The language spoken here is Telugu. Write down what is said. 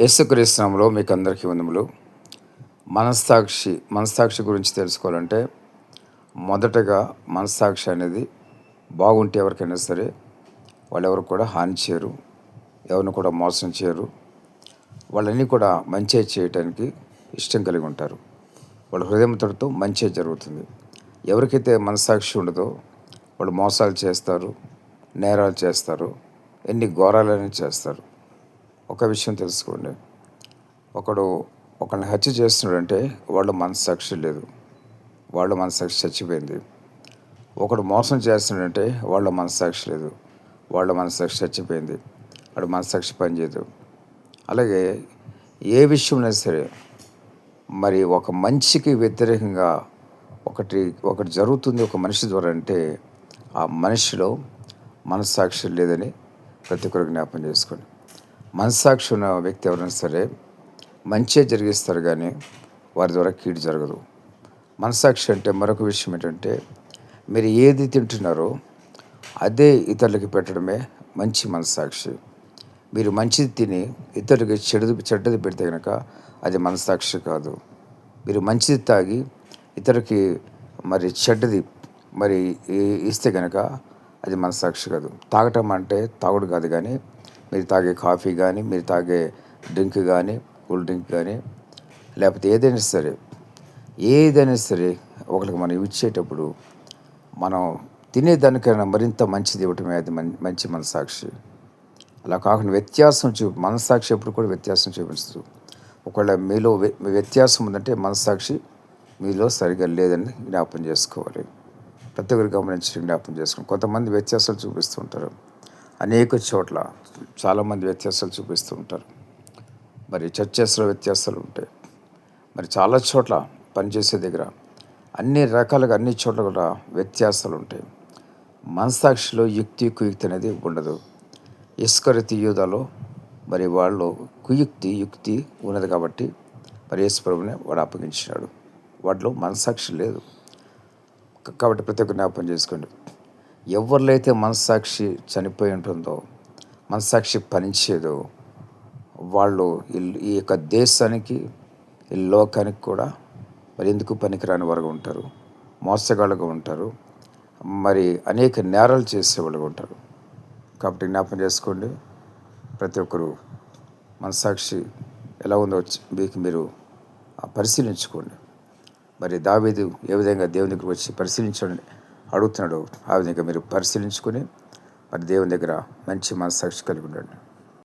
యేసుక్రీస్తునామలో మీకు అందరికీ వందములు. మనస్సాక్షి మనస్సాక్షి గురించి తెలుసుకోవాలంటే మొదటగా మనస్సాక్షి అనేది బాగుంటే ఎవరికైనా సరే వాళ్ళెవరు కూడా హాని చేయరు ఎవరిని కూడా మోసం చేయరు. వాళ్ళన్నీ కూడా మంచి చేయటానికి ఇష్టం కలిగి ఉంటారు. వాళ్ళ హృదయంతో మంచి జరుగుతుంది. ఎవరికైతే మనస్సాక్షి ఉండదో వాళ్ళు మోసాలు చేస్తారు నేరాలు చేస్తారు ఎన్ని ఘోరాలని చేస్తారు. ఒక విషయం తెలుసుకోండి. ఒకడు ఒకరిని హత్య చేస్తున్నాడంటే వాళ్ళ మనస్సాక్షి లేదు. వాళ్ళ మనస్సాక్షి చచ్చిపోయింది. ఒకడు మోసం చేస్తున్నాడంటే వాళ్ళ మనస్సాక్షి లేదు. వాళ్ళ మనస్సాక్షి చచ్చిపోయింది. వాడు మనస్సాక్షి పనిచేయదు అలాగే ఏ విషయంలో సరే మరి ఒక మనిషికి వ్యతిరేకంగా ఒకటి ఒకటి జరుగుతుంది ఒక మనిషి ద్వారా అంటే ఆ మనిషిలో మనస్సాక్షి లేదని ప్రతి ఒక్కరు జ్ఞాపం చేసుకోండి. మనస్సాక్షి ఉన్న వ్యక్తి ఎవరైనా సరే మంచిగా జరిగిస్తారు కానీ వారి ద్వారా కీడు జరగదు. మనస్సాక్షి అంటే మరొక విషయం ఏంటంటే మీరు ఏది తింటున్నారో అదే ఇతరులకి పెట్టడమే మంచి మనస్సాక్షి. మీరు మంచిది తిని ఇతరులకి చెడు చెడ్డది పెడితే కనుక అది మనస్సాక్షి కాదు. మీరు మంచిది తాగి ఇతరులకి మరి చెడ్డది మరి ఇస్తే కనుక అది మనస్సాక్షి కాదు. తాగటం అంటే తాగుడు కాదు కానీ మీరు తాగే కాఫీ కానీ మీరు తాగే డ్రింక్ కానీ కూల్ డ్రింక్ కానీ లేకపోతే ఏదైనా సరే ఏదైనా సరే ఒకరికి మనం ఇచ్చేటప్పుడు మనం తినేదానికైనా మరింత మంచిది ఇవ్వటమే అది మంచి మనసాక్షి అలా కాకుండా వ్యత్యాసం చూ మనసాక్షి ఎప్పుడు కూడా వ్యత్యాసం చూపించదు. ఒకవేళ మీలో వ్యత్యాసం ఉందంటే మనసాక్షి మీలో సరిగా లేదని జ్ఞాపం చేసుకోవాలి. ప్రతి ఒక్కరు గమనించి జ్ఞాపం చేసుకోండి. కొంతమంది వ్యత్యాసాలు చూపిస్తుంటారు అనేక చోట్ల చాలామంది వ్యత్యాసాలు చూపిస్తూ ఉంటారు. మరి చర్చెస్లో వ్యత్యాసాలు ఉంటాయి మరి చాలా చోట్ల పనిచేసే దగ్గర అన్ని రకాలుగా అన్ని చోట్ల కూడా వ్యత్యాసాలు ఉంటాయి. మనసాక్షిలో యుక్తి కుయుక్తి అనేది ఉండదు. ఇస్కరతి యూదాలో మరి వాళ్ళు కుయుక్తి యుక్తి ఉన్నది కాబట్టి మరి యేసుప్రభుని వాడు అప్పగించినాడు. వాటిలో మనసాక్షి లేదు. కాబట్టి ప్రతి ఒక్క జ్ఞాపకం చేసుకోండి. ఎవరిలో అయితే మనస్సాక్షి చనిపోయి ఉంటుందో మనస్సాక్షి పనిచేదో వాళ్ళు ఈ యొక్క దేశానికి ఈ లోకానికి కూడా మరి ఎందుకు పనికిరాని వారుగా ఉంటారు? మోసగాళ్ళుగా ఉంటారు. మరి అనేక నేరాలు చేసేవాళ్ళుగా ఉంటారు. కాబట్టి జ్ఞాపం చేసుకోండి. ప్రతి ఒక్కరు మనసాక్షి ఎలా ఉందో మీకు మీరు పరిశీలించుకోండి. మరి దావేది ఏ విధంగా దేవుని దగ్గరికి వచ్చి పరిశీలించండి. అడుగుతున్నాడు. ఆ విధంగా మీరు పరిశీలించుకొని మరి దేవుని దగ్గర మంచి మనసాక్షి కలిగి ఉండండి.